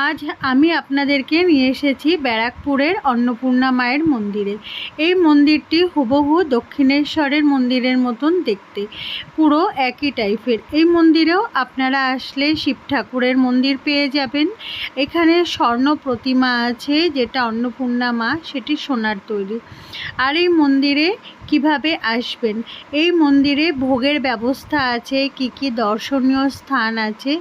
আজ আমি আপনাদেরকে নিয়ে এসেছি ব্যারাকপুরের অন্নপূর্ণা মায়ের মন্দিরে। এই মন্দিরটি হুবহু দক্ষিণেশ্বরের মন্দিরের মতন দেখতে, পুরো একই টাইপের। এই মন্দিরেও আপনারা আসলে শিব ঠাকুরের মন্দির পেয়ে যাবেন। এখানে স্বর্ণ প্রতিমা আছে, যেটা অন্নপূর্ণা মা, সেটি সোনার তৈরি। আর এই মন্দিরে কীভাবে আসবেন? এই মন্দিরে ভোগের ব্যবস্থা আছে, কি কি দর্শনীয় স্থান আছে।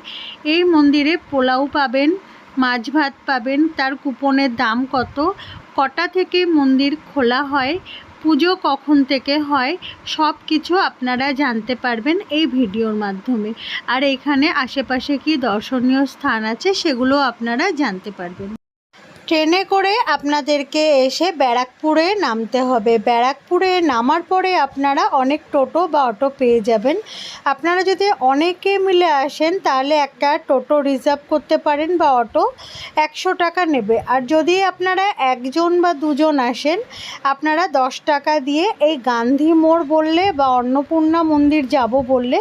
এই মন্দিরে পোলাও পাবেন মাছ ভাত পাবেন। তার কুপনের দাম কত? কটা থেকে মন্দির খোলা হয়? পুজো কখন থেকে হয়? সব কিছু আপনারা জানতে পারবেন এই ভিডিওর মাধ্যমে। আর এখানে আশেপাশে কি দর্শনীয় স্থান আছে সেগুলো আপনারা জানতে পারবেন। ট্রেনে করে আপনাদেরকে এসে ব্যারাকপুরে নামতে হবে। ব্যারাকপুরে নামার পরে আপনারা অনেক টোটো বা অটো পেয়ে যাবেন। আপনারা যদি অনেকে মিলে আসেন, তাহলে একটা টোটো রিজার্ভ করতে পারেন বা অটো একশো টাকা নেবে। আর যদি আপনারা একজন বা দুজন আসেন, আপনারা দশ টাকা দিয়ে এই গান্ধী মোড় বললে বা অন্নপূর্ণা মন্দির যাব বললে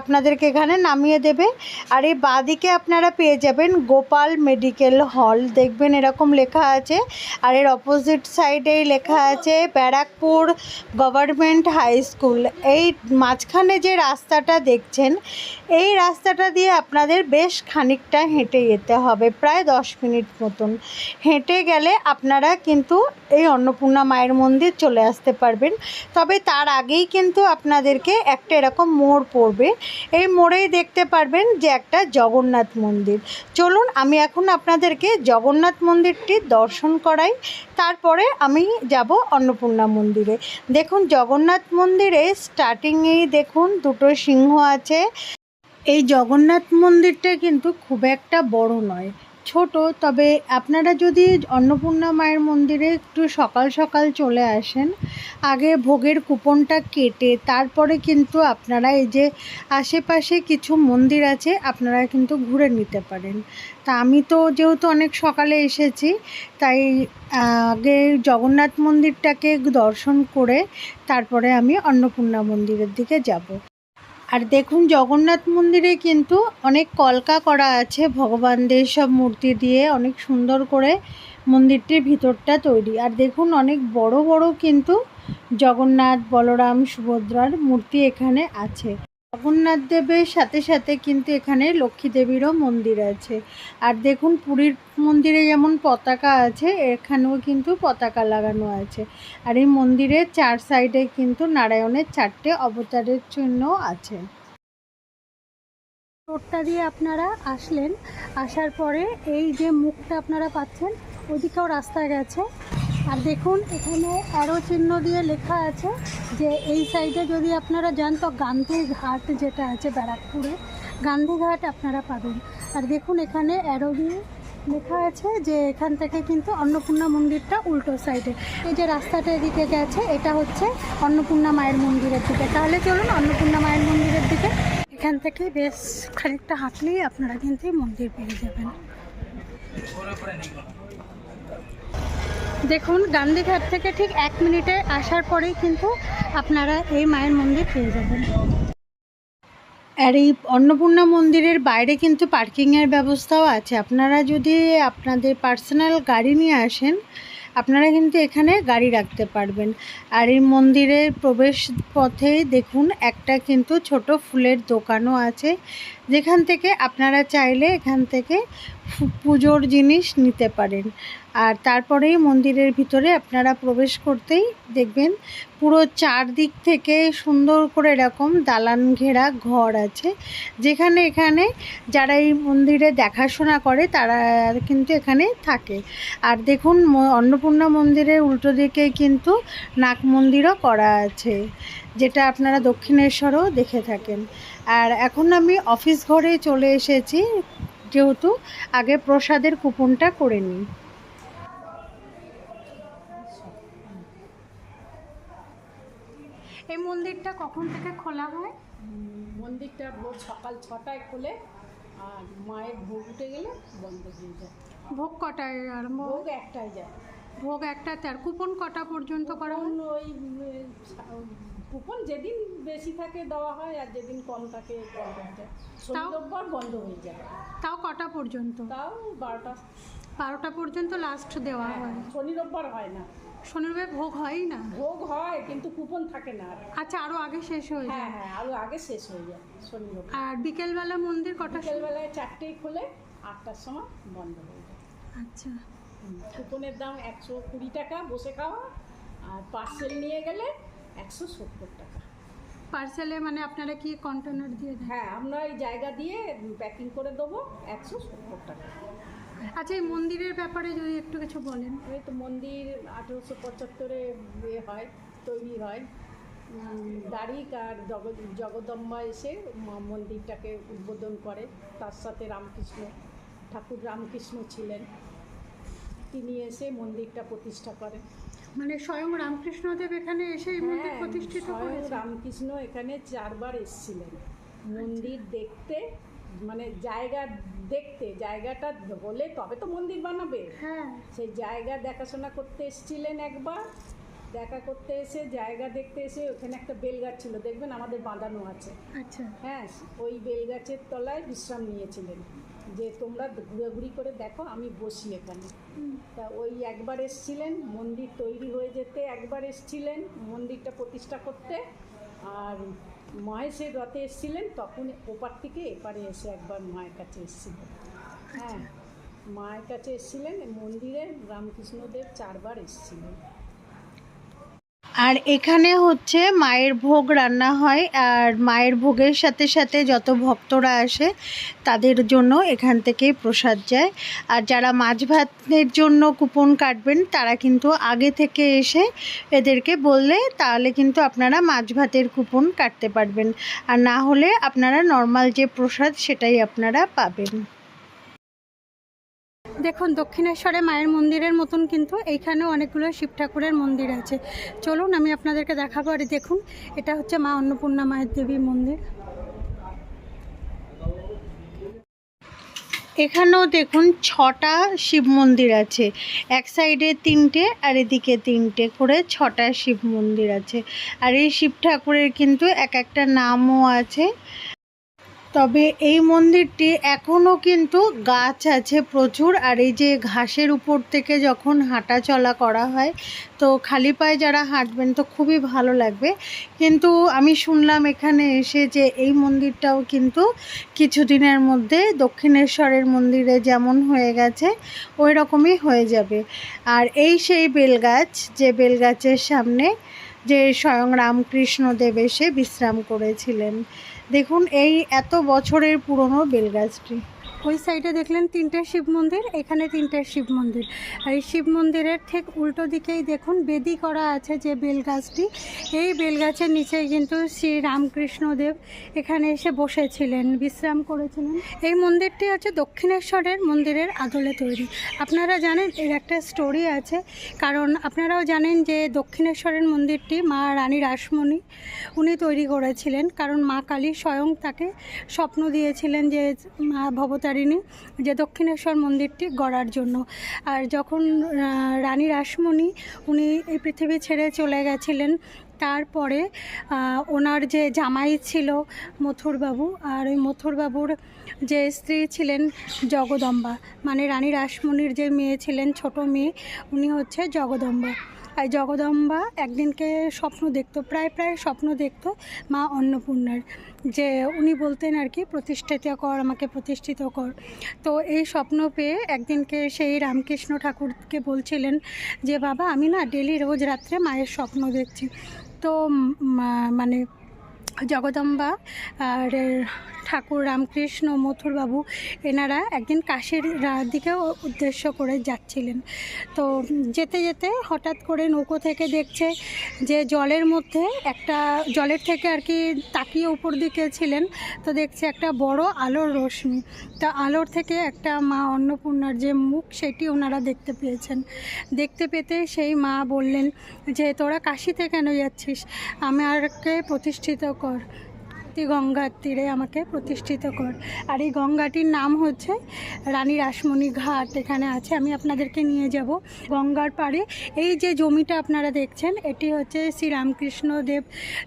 আপনাদেরকে এখানে নামিয়ে দেবে। আর এই বাঁদিকে আপনারা পেয়ে যাবেন গোপাল মেডিকেল হল। দেখবেন এরকম লেখা আছে। আর এর অপোজিট সাইডেই লেখা আছে, ব্যারাকপুর গভর্নমেন্ট হাই স্কুল এই মাঝখানে যে রাস্তাটা দেখছেন, এই রাস্তাটা দিয়ে আপনাদের বেশ খানিকটা হেঁটে যেতে হবে, প্রায় দশ মিনিট মতন। হেঁটে গেলে আপনারা কিন্তু এই অন্নপূর্ণা মায়ের মন্দির চলে আসতে পারবেন। তবে তার আগেই কিন্তু আপনাদেরকে একটা এরকম মোড় পড়বে। এই মোড়েই দেখতে পারবেন যে একটা জগন্নাথ মন্দির। চলুন, আমি এখন আপনাদেরকে জগন্নাথ মন্দিরটি দর্শন করাই। তারপরে আমি যাব অন্নপূর্ণা মন্দিরে। দেখুন, জগন্নাথ মন্দিরে স্টার্টিংয়েই দেখুন, দুটো সিংহ আছে। এই জগন্নাথ মন্দিরটা কিন্তু খুব একটা বড় নয়। ছোট, তবে আপনারা যদি অন্নপূর্ণা মায়ের মন্দিরে একটু সকাল সকাল চলে আসেন, আগে ভোগের কুপনটা কেটে তারপরে কিন্তু আপনারা এই যে আশেপাশে কিছু মন্দির আছে, আপনারা কিন্তু ঘুরে নিতে পারেন। তা আমি তো যেহেতু অনেক সকালে এসেছি, তাই আগে জগন্নাথ মন্দিরটাকে দর্শন করে তারপরে আমি অন্নপূর্ণা মন্দিরের দিকে যাব। আর দেখুন, জগন্নাথ মন্দিরে কিন্তু অনেক কলকা করা আছে, ভগবানদের সব মূর্তি দিয়ে অনেক সুন্দর করে মন্দিরটির ভিতরটা তৈরি। আর দেখুন, অনেক বড় বড় কিন্তু জগন্নাথ, বলরাম, সুভদ্রার মূর্তি এখানে আছে। জগন্নাথ দেবের সাথে সাথে কিন্তু এখানে লক্ষ্মী দেবীরও মন্দির আছে। আর দেখুন পুরীর মন্দিরে যেমন পতাকা আছে, এখানেও কিন্তু পতাকা লাগানো আছে। আর এই মন্দিরের চার সাইডে কিন্তু নারায়ণের চারটে অবতারের জন্য আছে। রোডটা দিয়ে আপনারা আসলেন, আসার পরে এই যে মুখটা আপনারা পাচ্ছেন ওদিকেও রাস্তা গেছে। আর দেখুন, এখানে অ্যারো চিহ্ন দিয়ে লেখা আছে যে এই সাইডে যদি আপনারা যান, তো গান্ধীঘাট যেটা আছে ব্যারাকপুরে গান্ধীঘাট আপনারা পাবেন। আর দেখুন, এখানে অ্যারো দিয়ে লেখা আছে যে এখান থেকে কিন্তু অন্নপূর্ণা মন্দিরটা উল্টো সাইডে এই যে রাস্তাটা এদিকে গেছে, এটা হচ্ছে অন্নপূর্ণা মায়ের মন্দিরের দিকে। তাহলে চলুন অন্নপূর্ণা মায়ের মন্দিরের দিকে। এখান থেকে বেশ খানিকটা হাঁটলেই আপনারা কিন্তু মন্দির পেয়ে যাবেন। দেখুন, গান্ধীঘাট থেকে ঠিক এক মিনিটে আসার পরেই কিন্তু আপনারা এই মায়ের মন্দির পেয়ে যাবেন। আর এই অন্নপূর্ণা মন্দিরের বাইরে কিন্তু পার্কিংয়ের ব্যবস্থাও আছে। আপনারা যদি আপনাদের পার্সোনাল গাড়ি নিয়ে আসেন, আপনারা কিন্তু এখানে গাড়ি রাখতে পারবেন। আর এই মন্দিরের প্রবেশ পথেই দেখুন, একটা কিন্তু ছোট ফুলের দোকানও আছে। যেখান থেকে আপনারা চাইলে এখান থেকে পুজোর জিনিস নিতে পারেন। আর তারপরেই মন্দিরের ভিতরে আপনারা প্রবেশ করতেই দেখবেন পুরো চারদিক থেকে সুন্দর করে এরকম দালান ঘেরা ঘর আছে। যেখানে এখানে যারা এই মন্দিরে দেখাশোনা করে তারা কিন্তু এখানে থাকে। আর দেখুন অন্নপূর্ণা মন্দিরের উল্টো দিকে কিন্তু নাগ মন্দিরও করা আছে, যেটা আপনারা দক্ষিণেশ্বরও দেখে থাকেন। আর এখন আমি অফিস ঘরে চলে এসেছি। যেহেতু আগে প্রসাদের কুপনটা করে নিই। এই মন্দিরটা কখন থেকে খোলা হয়? মন্দিরটা ভোর সকাল ছটায় খোলে আর মায়ের ভোগ উঠে গেলে বন্ধ হয়ে যায়। ভোগ কটায় আরম্ভ ভোগ একটায় যায়। ভোগ একটা তার কুপন কটা পর্যন্ত করা হয়? ওই কুপন যেদিন বেশি থাকে দেওয়া হয় আর যেদিন কম থাকে কম হয়ে যায় শনি বন্ধ হয়ে যায়। তাও কটা পর্যন্ত? তাও বারোটা। বারোটা পর্যন্ত লাস্ট দেওয়া হয় শনি রোববার হয় না। শনিবার ভোগ হয়ই না? ভোগ হয় কিন্তু কুপন থাকে না আচ্ছা আরও আগে শেষ হয়ে হ্যাঁ যায়। হ্যাঁ আরও আগে শেষ হয়ে যায় শনি রোববার আর বিকেলবেলা মন্দির কটা? বিকেলবেলায় চারটেই খোলে আটটার সময় বন্ধ হয়ে যায়। আচ্ছা। কুপনের দাম একশো কুড়ি টাকা বসে খাওয়া আর পার্সেল নিয়ে গেলে একশো সত্তর টাকা। পার্সেলে মানে আপনারা কি কন্টেনার দিয়ে হ্যাঁ আমরা এই জায়গা দিয়ে প্যাকিং করে দেবো একশো সত্তর টাকা। আচ্ছা এই মন্দিরের ব্যাপারে যদি একটু কিছু বলেন। ওই তো মন্দির আঠেরোশো পঁচাত্তরে ইয়ে হয় তৈরি হয়। দারিক আর জগৎ জগদম্বা এসে মন্দিরটাকে উদ্বোধন করে। তার সাথে রামকৃষ্ণ ঠাকুর রামকৃষ্ণ ছিলেন। তিনি এসে মন্দিরটা প্রতিষ্ঠা করেন মানে স্বয়ং রামকৃষ্ণদেব এখানে এসে এই মন্দির হ্যাঁ, প্রতিষ্ঠিত স্বয়ং রামকৃষ্ণ এখানে চারবার এসেছিলেন। মন্দির দেখতে মানে জায়গা দেখতে জায়গাটা হলে তবে তো মন্দির বানাবে। হ্যাঁ। সেই জায়গা দেখাশোনা করতে এসেছিলেন একবার। দেখা করতে এসে জায়গা দেখতে এসে ওখানে একটা বেলগাছ ছিল দেখবেন আমাদের বাঁধানো আছে। আচ্ছা। হ্যাঁ ওই বেলগাছের তলায় বিশ্রাম নিয়েছিলেন। যে তোমরা ঘুরাঘুরি করে দেখো আমি বসি এখানে। তা ওই একবার এসছিলেন মন্দির তৈরি হয়ে যেতে একবার এসছিলেন মন্দিরটা প্রতিষ্ঠা করতে। আর মহেশের রথে এসছিলেন তখন ওপার থেকে এপারে এসে একবার মায়ের কাছে এসছিলেন হ্যাঁ মায়ের কাছে এসছিলেন মন্দিরে রামকৃষ্ণদেব চারবার এসছিলেন। আর এখানে হচ্ছে মায়ের ভোগ রান্না হয়, আর মায়ের ভোগের সাথে সাথে যত ভক্তরা আসে তাদের জন্য এখান থেকে প্রসাদ যায়। আর যারা মাছ ভাতের জন্য কুপন কাটবেন তারা কিন্তু আগে থেকে এসে এদেরকে বললে তাহলে কিন্তু আপনারা মাছ ভাতের কুপন কাটতে পারবেন। আর না হলে আপনারা নর্মাল যে প্রসাদ সেটাই আপনারা পাবেন। দেখুন, দক্ষিণেশ্বরে মায়ের মন্দিরের মতন কিন্তু এইখানেও অনেকগুলো শিব ঠাকুরের মন্দির আছে। চলুন, আমি আপনাদেরকে দেখাবো। আর দেখুন, এটা হচ্ছে মা অন্নপূর্ণা মায়ের দেবী মন্দির। এখানেও দেখুন, ছটা শিব মন্দির আছে। এক সাইডে তিনটে আর এদিকে তিনটে করে ছটা শিব মন্দির আছে। আর এই শিব ঠাকুরের কিন্তু এক একটা নামও আছে। তবে এই মন্দিরটি এখনও কিন্তু গাছ আছে প্রচুর, আর এই যে ঘাসের উপর থেকে যখন হাঁটা চলা করা হয়, তো খালি পায়ে যারা হাঁটবেন তো খুবই ভালো লাগবে। কিন্তু আমি শুনলাম এখানে এসে যে এই মন্দিরটাও কিন্তু কিছুদিনের মধ্যে দক্ষিণেশ্বরের মন্দিরে যেমন হয়ে গেছে, ওই রকমই হয়ে যাবে। আর এই সেই বেলগাছ, যে বেলগাছের সামনে যে স্বয়ং রামকৃষ্ণদেব এসে বিশ্রাম করেছিলেন। দেখুন এই এত বছরের পুরনো বেলগাছটি। ওই সাইডে দেখলেন তিনটে শিব মন্দির, এখানে তিনটে শিব মন্দির। আর এই শিব মন্দিরের ঠিক উল্টো দিকেই দেখুন বেদি করা আছে যে বেলগাছটি। এই বেলগাছের নিচে কিন্তু শ্রী রামকৃষ্ণদেব এখানে এসে বসেছিলেন, বিশ্রাম করেছিলেন। এই মন্দিরটি হচ্ছে দক্ষিণেশ্বরের মন্দিরের আদলে তৈরি। আপনারা জানেন এর একটা স্টোরি আছে, কারণ আপনারাও জানেন যে দক্ষিণেশ্বরের মন্দিরটি মা রানী রাসমণি উনি তৈরি করেছিলেন, কারণ মা কালী স্বয়ং তাকে স্বপ্ন দিয়েছিলেন যে মা ভবতারিণী যে দক্ষিণেশ্বর মন্দিরটি গড়ার জন্য। আর যখন রানী রাসমণি উনি এই পৃথিবী ছেড়ে চলে গেছিলেন, তারপরে ওনার যে জামাই ছিল মথুরবাবু আর ওই মথুরবাবুর যে স্ত্রী ছিলেন জগদম্বা মানে রানী রাসমণির যে মেয়ে ছিলেন ছোট মেয়ে, উনি হচ্ছে জগদম্বা। আর জগদম্বা একদিনকে স্বপ্ন দেখতো, প্রায় প্রায় স্বপ্ন দেখতো মা অন্নপূর্ণার। যে উনি বলতেন আর কি, প্রতিষ্ঠিত কর, আমাকে প্রতিষ্ঠিত কর। তো এই স্বপ্ন পেয়ে একদিনকে সেই রামকৃষ্ণ ঠাকুরকে বলছিলেন যে, বাবা, আমি না ডেলি রোজ রাত্রে মায়ের স্বপ্ন দেখছি। তো মানে জগদম্বা আর ঠাকুর রামকৃষ্ণ মথুরবাবু এনারা একদিন কাশির দিকে উদ্দেশ্য করে যাচ্ছিলেন। তো যেতে যেতে হঠাৎ করে নৌকো থেকে দেখছে যে জলের মধ্যে একটা, জলের থেকে আর কি তাকিয়ে উপর দিকে ছিলেন, তো দেখছে একটা বড় আলোর রশ্মি। তা আলোর থেকে একটা মা অন্নপূর্ণার যে মুখ, সেটি ওনারা দেখতে পেয়েছেন। দেখতে পেতে সেই মা বললেন যে, তোরা কাশিতে কেন যাচ্ছিস? আমারকে প্রতিষ্ঠিত কর। তুই গঙ্গার তীরে আমাকে প্রতিষ্ঠিত কর। আর এই গঙ্গাটির নাম হচ্ছে রানী রাসমণি ঘাট। এখানে আছে, আমি আপনাদেরকে নিয়ে যাব গঙ্গার পাড়ে। এই যে জমিটা আপনারা দেখছেন, এটি হচ্ছে শ্রী রামকৃষ্ণ দেব,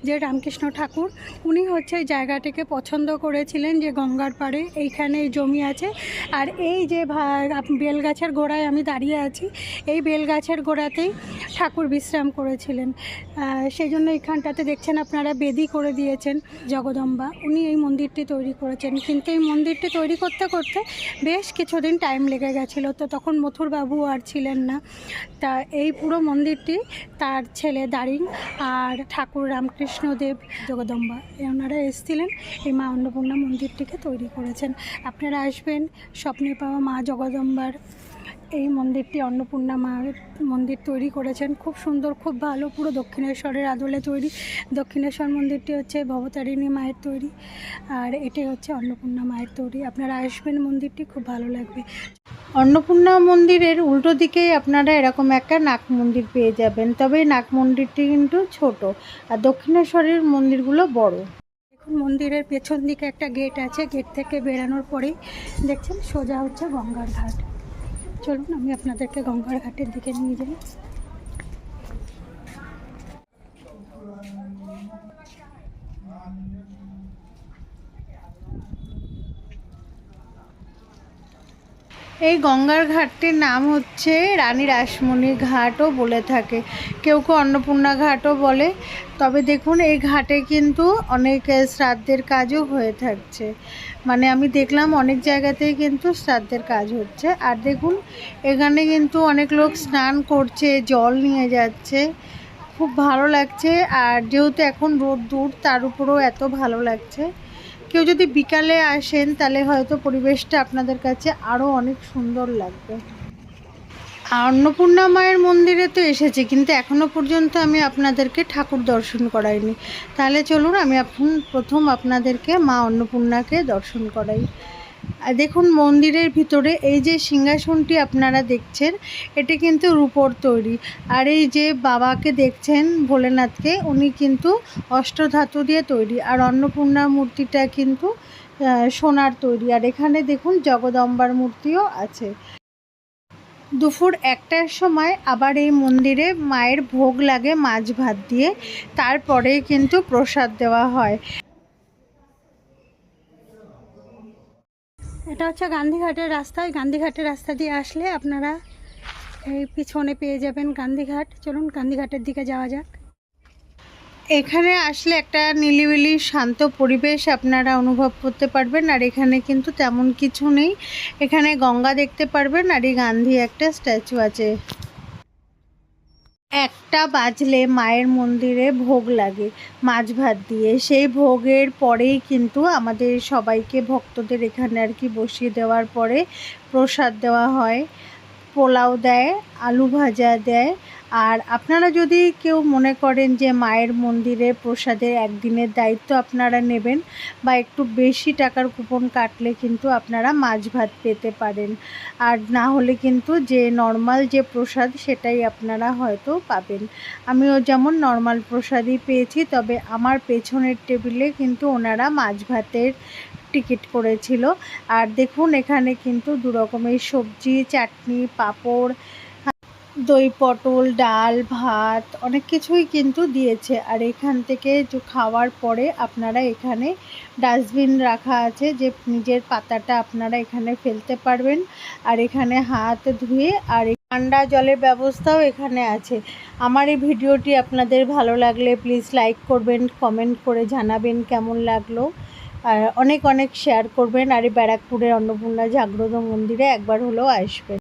যে রামকৃষ্ণ ঠাকুর। উনি হচ্ছে এই জায়গাটিকে পছন্দ করেছিলেন যে গঙ্গার পাড়ে, এইখানে এই জমি আছে। আর এই যে বেলগাছের গোড়ায় আমি দাঁড়িয়ে আছি, এই বেলগাছের গোড়াতেই ঠাকুর বিশ্রাম করেছিলেন। সেই জন্য এখানটাতে দেখছেন আপনারা বেদি করে দিয়েছেন জগদম্বা উনি এই মন্দিরটি তৈরি করেছেন। কিন্তু এই মন্দিরটি তৈরি করতে করতে বেশ কিছুদিন টাইম লেগে গেছিল। তো তখন মথুরবাবু আর ছিলেন না। তা এই পুরো মন্দিরটি তার ছেলে দারিং আর ঠাকুর রামকৃষ্ণদেব জগদম্বা ওনারা এসেছিলেন এই মা অন্নপূর্ণা মন্দিরটিকে তৈরি করেছেন। আপনারা আসবেন স্বপ্নে পাওয়া মা জগদম্বার এই মন্দিরটি অন্নপূর্ণা মা মন্দির তৈরি করেছেন। খুব সুন্দর খুব ভালো পুরো দক্ষিণেশ্বরের আদলে তৈরি। দক্ষিণেশ্বর মন্দিরটি হচ্ছে ভবতারিণী মায়ের তৈরি আর এটি হচ্ছে অন্নপূর্ণা মায়ের তৈরি। আপনারা আসবেন মন্দিরটি খুব ভালো লাগবে। অন্নপূর্ণা মন্দিরের উল্টো দিকেই আপনারা এরকম একটা নাক মন্দির পেয়ে যাবেন তবে নাক মন্দিরটি কিন্তু ছোট আর দক্ষিণেশ্বরের মন্দিরগুলো বড়। দেখুন মন্দিরের পেছন দিকে একটা গেট আছে গেট থেকে বেরানোর পরেই দেখছেন সোজা হচ্ছে গঙ্গার ঘাট। চলুন আমি আপনাদেরকে গঙ্গার ঘাটের দিকে নিয়ে যাই। এই গঙ্গার ঘাটটির নাম হচ্ছে রানী রাসমণি ঘাটও বলে থাকে। কেউ কেউ অন্নপূর্ণা ঘাটও বলে। তবে দেখুন, এই ঘাটে কিন্তু অনেক শ্রাদ্ধের কাজও হয়ে থাকছে। মানে আমি দেখলাম অনেক জায়গাতেই কিন্তু শ্রাদ্ধের কাজ হচ্ছে। আর দেখুন, এখানে কিন্তু অনেক লোক স্নান করছে, জল নিয়ে যাচ্ছে। খুব ভালো লাগছে। আর যেহেতু এখন রোদ দূর, তার উপরেও এত ভালো লাগছে। কেউ যদি বিকালে আসেন, তাহলে হয়তো পরিবেশটা আপনাদের কাছে আরও অনেক সুন্দর লাগবে। অন্নপূর্ণা মায়ের মন্দিরে তো এসেছি, কিন্তু এখনও পর্যন্ত আমি আপনাদেরকে ঠাকুর দর্শন করাইনি। তাহলে চলুন, আমি এখন প্রথম আপনাদেরকে মা অন্নপূর্ণাকে দর্শন করাই। দেখুন মন্দিরের ভিতরে এই যে সিংহাসনটি আপনারা দেখছেন, এটি কিন্তু রূপোর তৈরি। আর এই যে বাবাকে দেখছেন ভোলেনাথকে, উনি কিন্তু অষ্টধাতু দিয়ে তৈরি। আর অন্নপূর্ণা মূর্তিটা কিন্তু সোনার তৈরি। আর এখানে দেখুন জগদম্বার মূর্তিও আছে। দুপুর একটার সময় আবার এই মন্দিরে মায়ের ভোগ লাগে মাছ ভাত দিয়ে। তারপরে কিন্তু প্রসাদ দেওয়া হয়। এটা হচ্ছে গান্ধীঘাটের রাস্তা। ওই গান্ধীঘাটের রাস্তা দিয়ে আসলে আপনারা এই পিছনে পেয়ে যাবেন গান্ধীঘাট। চলুন গান্ধীঘাটের দিকে যাওয়া যাক। এখানে আসলে একটা নিলিবিলি শান্ত পরিবেশ আপনারা অনুভব করতে পারবেন, আর এখানে কিন্তু তেমন কিছু নেই। এখানে গঙ্গা দেখতে পারবেন, আর এই গান্ধী একটা স্ট্যাচু আছে। একটা বাজলে মায়ের মন্দিরে ভোগ লাগে, মাছ ভাত দিয়ে। সেই ভোগের পরেই কিন্তু আমাদের সবাইকে ভক্তদের এখানে আর কি বসিয়ে দেওয়ার পরে প্রসাদ দেওয়া হয়, পোলাও দেয়, আলু ভাজা দেয় আর আপনারা যদি কেউ মনে করেন যে মায়ের মন্দিরে প্রসাদের একদিনের দায়িত্ব আপনারা নেবেন বা একটু বেশি টাকার কুপন কাটলে কিন্তু আপনারা মাছ ভাত পেতে পারেন। আর না হলে কিন্তু যে নর্মাল যে প্রসাদ সেটাই আপনারা হয়তো পাবেন। আমিও যেমন নর্মাল প্রসাদই পেয়েছি, তবে আমার পেছনের টেবিলে কিন্তু ওনারা মাছ ভাতের টিকিট করেছিল। আর দেখুন এখানে কিন্তু দু রকমের সবজি, চাটনি, পাঁপড় দই পটল, ডাল, ভাত, অনেক কিছুই কিন্তু দিয়েছে। আর এখান থেকে খাওয়ার পরে আপনারা এখানে ডাস্টবিন রাখা আছে, যে নিজের পাতাটা আপনারা এখানে ফেলতে পারবেন। আর এখানে হাত ধুয়ে আর ঠান্ডা জলের ব্যবস্থাও এখানে আছে। আমার এই ভিডিওটি আপনাদের ভালো লাগলে প্লিজ লাইক করবেন, কমেন্ট করে জানাবেন কেমন লাগল। আর অনেক অনেক শেয়ার করবেন। আর এই ব্যারাকপুরের অন্নপূর্ণা জাগ্রত মন্দিরে একবার হলেও আসবেন।